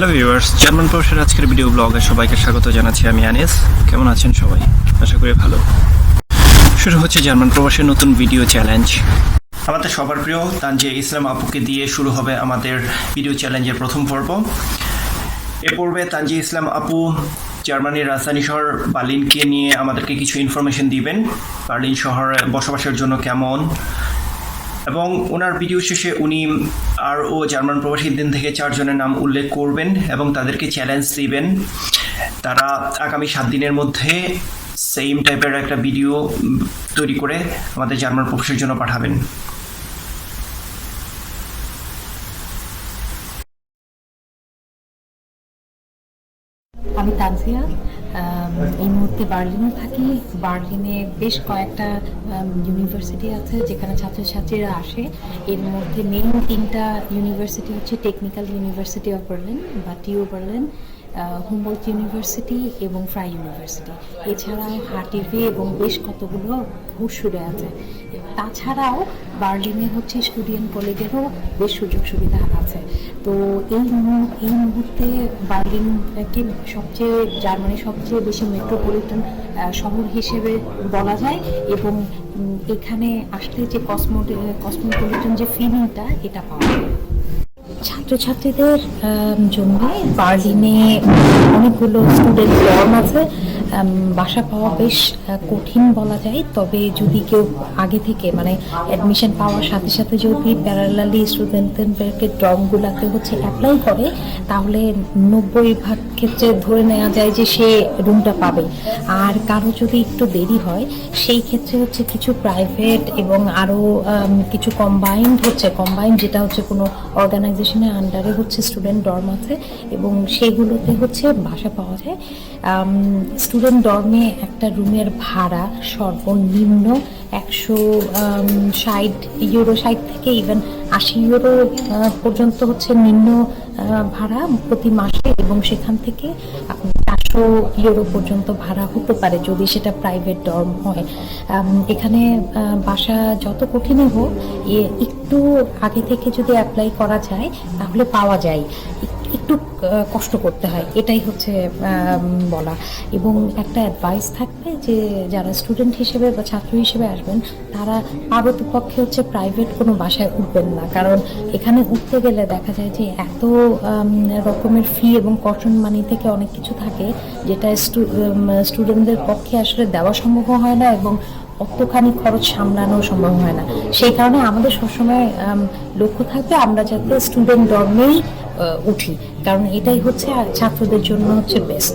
Hello viewers German প্রবাসের আজকের video ব্লগে সবাইকে স্বাগত জানাচ্ছি আমি আনিস কেমন আছেন সবাই? আশা করি ভালো। শুরু হচ্ছে জার্মান প্রবাসের নতুন ভিডিও চ্যালেঞ্জ আমাদের সবার প্রিয় তানজিয়া ইসলাম আপুকে দিয়ে শুরু হবে আমাদের ভিডিও চ্যালেঞ্জের প্রথম পর্ব। এ পর্বে তানজিয়া ইসলাম আপু জার্মানির রাজধানী শহর বার্লিনকে নিয়ে আমাদেরকে কিছু ইনফরমেশন দিবেন। বার্লিন শহরে বসবাসের জন্য কেমন? এবং ওনার ভিডিও শেষে উনি আর ও জার্মান প্রবাসী দিন থেকে চারজনের নাম উল্লেখ করবেন এবং তাদেরকে চ্যালেঞ্জ দিবেন। তারা আগামী সাত দিনের মধ্যে সেম টাইপের একটা ভিডিও তৈরি করে আমাদের জার্মান প্রবাসীর জন্য পাঠাবেন। আমি তানজিয়া। আম, এই মুহূর্তে বার্লিনে থাকি। বার্লিনে বেশ কয়েকটা ইউনিভার্সিটি আছে যেখানে ছাত্রছাত্রীরা আসে। এর মধ্যে মেইন তিনটা ইউনিভার্সিটি হচ্ছে টেকনিক্যাল ইউনিভার্সিটি অফ বার্লিন বা টিও বার্লিন হুমবোল্ট ইউনিভার্সিটি এবং ফ্রাই ইউনিভার্সিটি এছাড়াও হাটিভে এবং বেশ কতগুলো ঘুষুরে আছে। তাছাড়াও বার্লিনে হচ্ছে স্টুডেন্ট কলেজেরও বেশ সুযোগ সুবিধা আছে। তো এই এই মুহূর্তে বার্লিনকে সবচেয়ে, জার্মানির সবচেয়ে বেশি মেট্রোপলিটন শহর হিসেবে বলা যায় এবং এখানে আসলে যে কসমো কসমোপলিটন যে ফিলিংটা এটা পাওয়া যায়। ছাত্রছাত্রীদের জন্য বার্লিনে অনেকগুলো স্টুডেন্ট ফর্ম আছে। বাসা পাওয়া বেশ কঠিন বলা যায়। তবে যদি কেউ আগে থেকে মানে অ্যাডমিশন পাওয়ার সাথে সাথে যদি প্যারালালি স্টুডেন্টদেরকে ড্রমগুলোতে হচ্ছে অ্যাপ্লাই করে, তাহলে নব্বই ভাগ ক্ষেত্রে ধরে নেওয়া যায় যে সে রুমটা পাবে। আর কারও যদি একটু দেরি হয়, সেই ক্ষেত্রে হচ্ছে কিছু প্রাইভেট এবং আরও কিছু কম্বাইন্ড হচ্ছে। কম্বাইন্ড যেটা হচ্ছে কোনো অর্গানাইজেশনের আন্ডারে হচ্ছে স্টুডেন্ট ডর্ম আছে এবং সেগুলোতে হচ্ছে বাসা পাওয়া যায়। ডর্মে একটা রুমের ভাড়া সর্বনিম্ন একশো ষাট ইউরো, ষাট থেকে ইভেন আশি ইউরো পর্যন্ত হচ্ছে নিম্ন ভাড়া প্রতি মাসে এবং সেখান থেকে আপনি চারশো ইউরো পর্যন্ত ভাড়া হতে পারে যদি সেটা প্রাইভেট ডর্ম হয়। এখানে বাসা যত কঠিনই হোক একটু আগে থেকে যদি অ্যাপ্লাই করা যায়, তাহলে পাওয়া যায়। একটু কষ্ট করতে হয়। এটাই হচ্ছে বলা। এবং একটা অ্যাডভাইস থাকবে যে, যারা স্টুডেন্ট হিসেবে বা ছাত্র হিসেবে আসবেন, তারা পারতপক্ষে হচ্ছে প্রাইভেট কোনো বাসায় উঠবেন না। কারণ এখানে উঠতে গেলে দেখা যায় যে, এত রকমের ফি এবং কটন মানি থেকে অনেক কিছু থাকে, যেটা স্টুডেন্টদের পক্ষে আসলে দেওয়া সম্ভব হয় না এবং অতখানি খরচ সামলানো সম্ভব হয় না। সেই কারণে আমাদের সবসময় লক্ষ্য থাকবে আমরা যাতে স্টুডেন্ট ডর্মেই উঠি। কারণ এটাই হচ্ছে ছাত্রদের জন্য হচ্ছে বেস্ট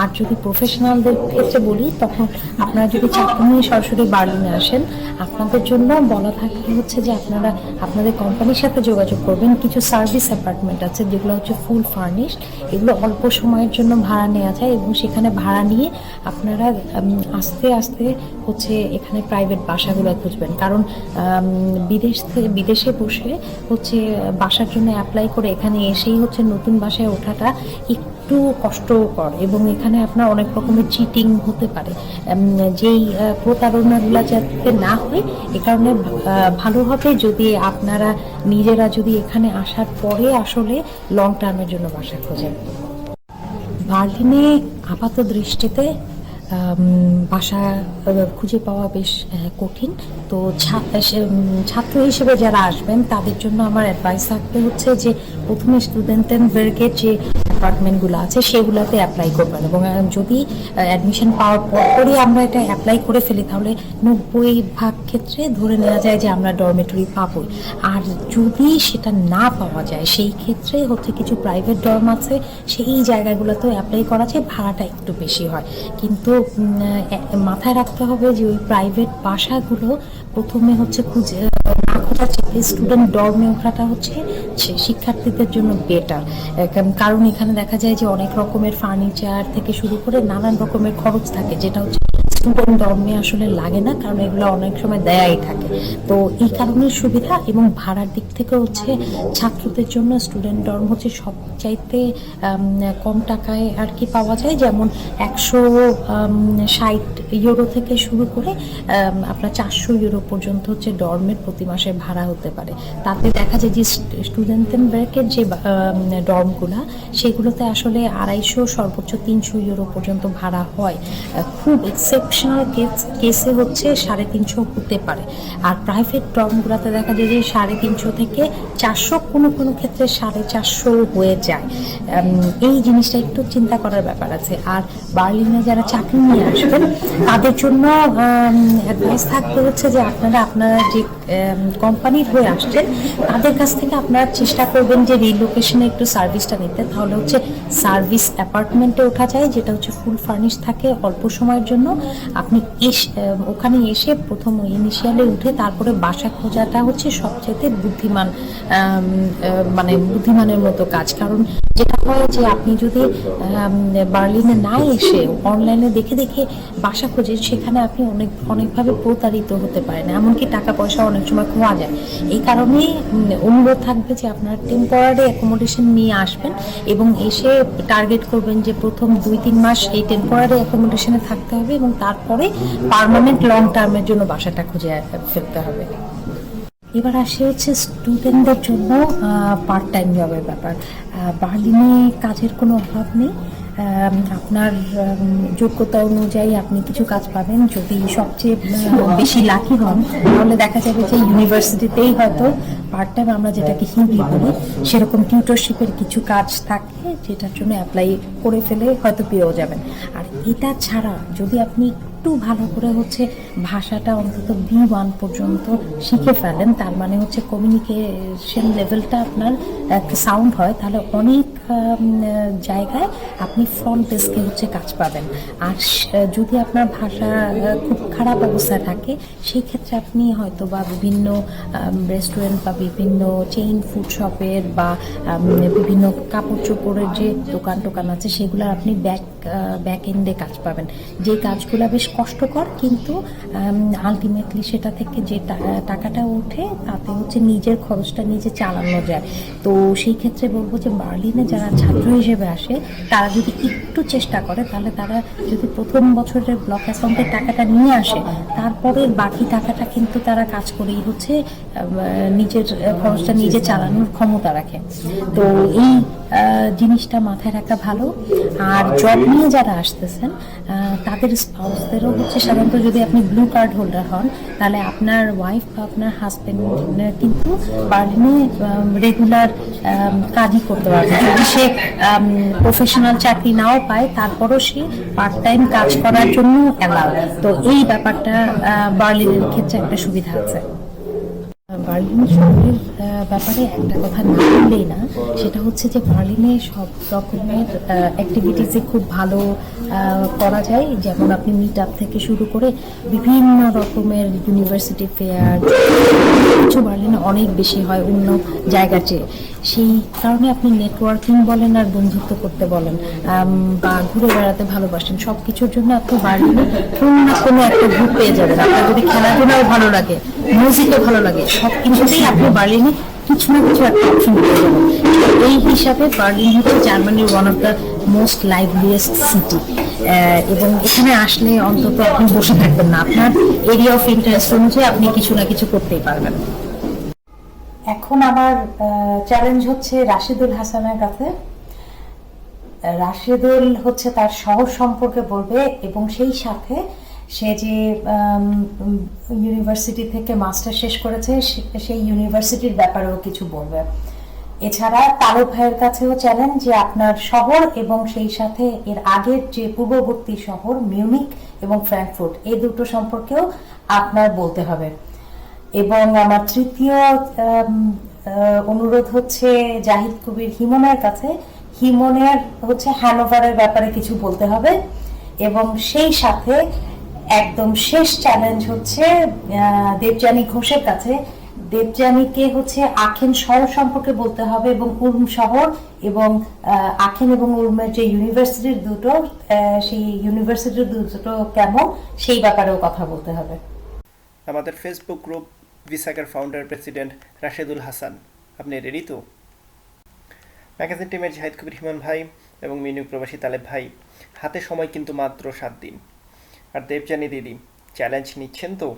আর যদি প্রফেশনালদের ক্ষেত্রে বলি, তখন আপনারা যদি চাকরি নিয়ে সরাসরি বার্লিনে আসেন, আপনাদের জন্য বলা থাকে হচ্ছে যে আপনারা, আপনাদের কোম্পানির সাথে যোগাযোগ করবেন। কিছু সার্ভিস অ্যাপার্টমেন্ট আছে, যেগুলো হচ্ছে ফুল ফার্নিশড এগুলো অল্প সময়ের জন্য ভাড়া নেওয়া যায় এবং সেখানে ভাড়া নিয়ে আপনারা আস্তে আস্তে হচ্ছে এখানে প্রাইভেট বাসাগুলো খুঁজবেন। কারণ বিদেশ থেকে, বিদেশে বসে হচ্ছে বাসার জন্য অ্যাপ্লাই করে এখানে এসেই হচ্ছে নতুন বাসায় ওঠাটা একটু কষ্টকর এবং এখানে আপনার অনেক রকমের চিটিং হতে পারে। যেই প্রতারণাগুলো যাতে না হয়, এ কারণে ভালো হবে যদি আপনারা নিজেরা যদি এখানে আসার পরে আসলে লং টার্মের জন্য বাসা খোঁজেন। বার্লিনে আপাত দৃষ্টিতে বাসা খুঁজে পাওয়া বেশ কঠিন। তো ছাত্র হিসেবে যারা আসবেন, তাদের জন্য আমার অ্যাডভাইস থাকতে হচ্ছে যে প্রথমে স্টুডেন্টের বেরগের যে অ্যাপার্টমেন্টগুলো আছে, সেগুলোতে অ্যাপ্লাই করবেন। এবং যদি অ্যাডমিশন পাওয়ার পরপরই আমরা এটা অ্যাপ্লাই করে ফেলি, তাহলে নব্বই ভাগ ক্ষেত্রে ধরে নেওয়া যায় যে আমরা ডরমেটরি পাবোই। আর যদি সেটা না পাওয়া যায়, সেই ক্ষেত্রে হচ্ছে কিছু প্রাইভেট ডর্ম আছে, সেই জায়গাগুলোতেও অ্যাপ্লাই করা যায় ভাড়াটা একটু বেশি হয়। কিন্তু মাথায় রাখতে হবে যে ওই প্রাইভেট বাসাগুলো প্রথমে হচ্ছে খুঁজে না স্টুডেন্ট ডর্মে ওঠাটা হচ্ছে শিক্ষার্থীদের জন্য বেটার কারণ এখানে দেখা যায় যে অনেক রকমের ফার্নিচার থেকে শুরু করে নানান রকমের খরচ থাকে, যেটা হচ্ছে স্টুডেন্ট ডর্মে আসলে লাগে না, কারণ এগুলো অনেক সময় দেয়াই থাকে। তো এই কারণে সুবিধা এবং ভাড়ার দিক থেকে হচ্ছে ছাত্রদের জন্য স্টুডেন্ট ডর্ম হচ্ছে সব চাইতে কম টাকায় আর কি পাওয়া যায়। যেমন একশো ষাট ইউরো থেকে শুরু করে আপনার চারশো ইউরো পর্যন্ত হচ্ছে ডর্মের প্রতি মাসে ভাড়া হতে পারে। তাতে দেখা যায় যে স্টুডেন্টের যে ডর্মগুলা সেগুলোতে আসলে আড়াইশো, সর্বোচ্চ তিনশো ইউরো পর্যন্ত ভাড়া হয়। খুব খুব এক্সেপশনাল কেস কেসে হচ্ছে সাড়ে তিনশো হতে পারে। আর প্রাইভেট ডর্মগুলোতে দেখা যায় যে সাড়ে তিনশো থেকে চারশো কোনো কোনো ক্ষেত্রে সাড়ে চারশো হয়ে যায়। এই জিনিসটা একটু চিন্তা করার ব্যাপার আছে। আর বার্লিনে যারা চাকরি নিয়ে আসবেন, তাদের জন্য অ্যাডভাইস থাকতে হচ্ছে যে আপনারা আপনারা যে কোম্পানির হয়ে আসছেন, তাদের কাছ থেকে আপনারা চেষ্টা করবেন যে রিলোকেশনে একটু সার্ভিসটা নিতে। তাহলে হচ্ছে সার্ভিস অ্যাপার্টমেন্টে ওঠা যায়, যেটা হচ্ছে ফুল ফার্নিশ থাকে অল্প সময়ের জন্য। আপনি এস ওখানে এসে প্রথম ইনিশিয়ালে উঠে তারপরে বাসা খোঁজাটা হচ্ছে সবচেয়ে বুদ্ধিমান মানে বুদ্ধিমানের মতো কাজ। কারণ যেটা হয় যে আপনি যদি বার্লিনে না এসে অনলাইনে দেখে দেখে বাসা খোঁজেন, সেখানে আপনি অনেক, অনেকভাবে প্রতারিত হতে পারেন। এমনকি টাকা পয়সা অনেক সময় খোয়া যায়। এই কারণে অনুরোধ থাকবে যে আপনারা টেম্পোরারি অ্যাকোমোডেশন নিয়ে আসবেন এবং এসে টার্গেট করবেন যে প্রথম দুই তিন মাস এই টেম্পোরারি অ্যাকোমোডেশনে থাকতে হবে এবং তারপরে পারমানেন্ট লং টার্মের জন্য বাসাটা খুঁজে ফেলতে হবে। এবার আসে হচ্ছে স্টুডেন্টদের জন্য পার্ট টাইম জবের ব্যাপার। বার্লিনে কাজের কোনো অভাব নেই? আপনার যোগ্যতা অনুযায়ী আপনি কিছু কাজ পাবেন। যদি সবচেয়ে বেশি লাকি হন, তাহলে দেখা যাবে যে ইউনিভার্সিটিতেই হয়তো পার্ট টাইম আমরা যেটাকে হিন্দি বলি, সেরকম টিউটরশিপের কিছু কাজ থাকে যেটার জন্য অ্যাপ্লাই করে ফেলে হয়তো পেয়েও যাবেন। আর এটা ছাড়া যদি আপনি একটু ভালো করে হচ্ছে ভাষাটা অন্তত বি ওয়ান পর্যন্ত শিখে ফেলেন, তার মানে হচ্ছে কমিউনিকেশন লেভেলটা আপনার সাউন্ড হয়, তাহলে অনেক জায়গায় আপনি ফ্রন্ট ডেস্কে হচ্ছে কাজ পাবেন। আর যদি আপনার ভাষা খুব খারাপ অবস্থা থাকে, সেই ক্ষেত্রে আপনি হয়তো বা বিভিন্ন রেস্টুরেন্ট বা বিভিন্ন চেইন ফুড শপের বা বিভিন্ন কাপড় চোপড়ের যে দোকান টোকান আছে, সেগুলো আপনি ব্যাক ব্যাক এন্ডে কাজ পাবেন। যে কাজগুলো বেশ কষ্টকর, কিন্তু আলটিমেটলি সেটা থেকে যে টাকাটা ওঠে, তাতে হচ্ছে নিজের খরচটা নিজে চালানো যায়। তো সেই ক্ষেত্রে বলব যে বার্লিনে যারা ছাত্র হিসেবে আসে, তারা যদি একটু চেষ্টা করে, তাহলে তারা যদি প্রথম বছরের ব্লক অ্যাকাউন্টের টাকাটা নিয়ে আসে, তারপরে বাকি টাকাটা কিন্তু তারা কাজ করেই হচ্ছে নিজের খরচটা নিজে চালানোর ক্ষমতা রাখে। তো এই জিনিসটা মাথায় রাখা ভালো। আর জব নিয়ে যারা আসতেছেন তাদের স্পাউসদেরও হচ্ছে সাধারণত যদি আপনি ব্লু কার্ড হোল্ডার হন, তাহলে আপনার ওয়াইফ বা আপনার হাজবেন্ড কিন্তু বার্লিনে রেগুলার কাজই করতে পারবে। যদি সে প্রফেশনাল চাকরি নাও পায়, তারপরও সে পার্ট টাইম কাজ করার জন্য অ্যালাউ তো এই ব্যাপারটা বার্লিনের ক্ষেত্রে একটা সুবিধা আছে। বার্লিন শহরের ব্যাপারে একটা কথা না বললেই না, সেটা হচ্ছে যে বার্লিনে সব রকমের অ্যাক্টিভিটিসে খুব ভালো করা যায়। যেমন আপনি মিট আপ থেকে শুরু করে বিভিন্ন রকমের ইউনিভার্সিটি ফেয়ার কিছু বার্লিনে অনেক বেশি হয় অন্য জায়গার চেয়ে। সেই কারণে আপনি নেটওয়ার্কিং বলেন আর বন্ধুত্ব করতে বলেন বা ঘুরে বেড়াতে ভালোবাসেন সব কিছুর জন্য আপনি বার্লিনে কোনো না কোনো একটা গ্রুপ পেয়ে যাবেন। আপনার যদি খেলাধুলাও ভালো লাগে মিউজিকও ভালো লাগে সব কিছুতেই আপনি বার্লিনে কিছু না কিছু একটা অপশন পেয়ে যাবেন। এই হিসাবে বার্লিন হচ্ছে জার্মানির one of the most liveliest city এবং এখানে আসলে অন্তত আপনি বসে থাকবেন না। আপনার এরিয়া অফ ইন্টারেস্ট অনুযায়ী আপনি কিছু না কিছু করতেই পারবেন। এখন আমার চ্যালেঞ্জ হচ্ছে রাশিদুল হাসানের কাছে। রাশিদুল হচ্ছে তার শহর সম্পর্কে বলবে এবং সেই সাথে সে যে ইউনিভার্সিটি থেকে মাস্টার শেষ করেছে সেই ইউনিভার্সিটির ব্যাপারেও কিছু বলবে। এছাড়া তারক ভাইয়ের কাছেও চ্যালেঞ্জ যে আপনার শহর এবং সেই সাথে এর আগের যে পূর্ববর্তী শহর মিউনিক এবং ফ্র্যাঙ্কফুর্ট, এই দুটো সম্পর্কেও আপনার বলতে হবে। এবং আমার তৃতীয় অনুরোধ হচ্ছে জাহিদ কবির হিমনের কাছে। হিমনের হচ্ছে হ্যানোভারের ব্যাপারে কিছু বলতে হবে। এবং সেই সাথে একদম শেষ চ্যালেঞ্জ হচ্ছে দেবযানী ঘোষের কাছে। দেবযানীকে হচ্ছে আখেন শহর সম্পর্কে বলতে হবে এবং উর্ম শহর এবং আখেন এবং উর্মের যে ইউনিভার্সিটির দুটো সেই ইউনিভার্সিটির দুটো কেমন সেই ব্যাপারেও কথা বলতে হবে। আমাদের ফেসবুক গ্রুপ ভিসাকার ফাউন্ডার প্রেসিডেন্ট রাশেদুল হাসান। আপনি রেডি তো? ম্যাগাজিন টিমের জাহিদ কবির হিমান ভাই এবং মিনু প্রবাসী তালেব ভাই, হাতে সময় কিন্তু মাত্র সাত দিন। আর দেবজানি দিদি চ্যালেঞ্জ নিচ্ছেন তো?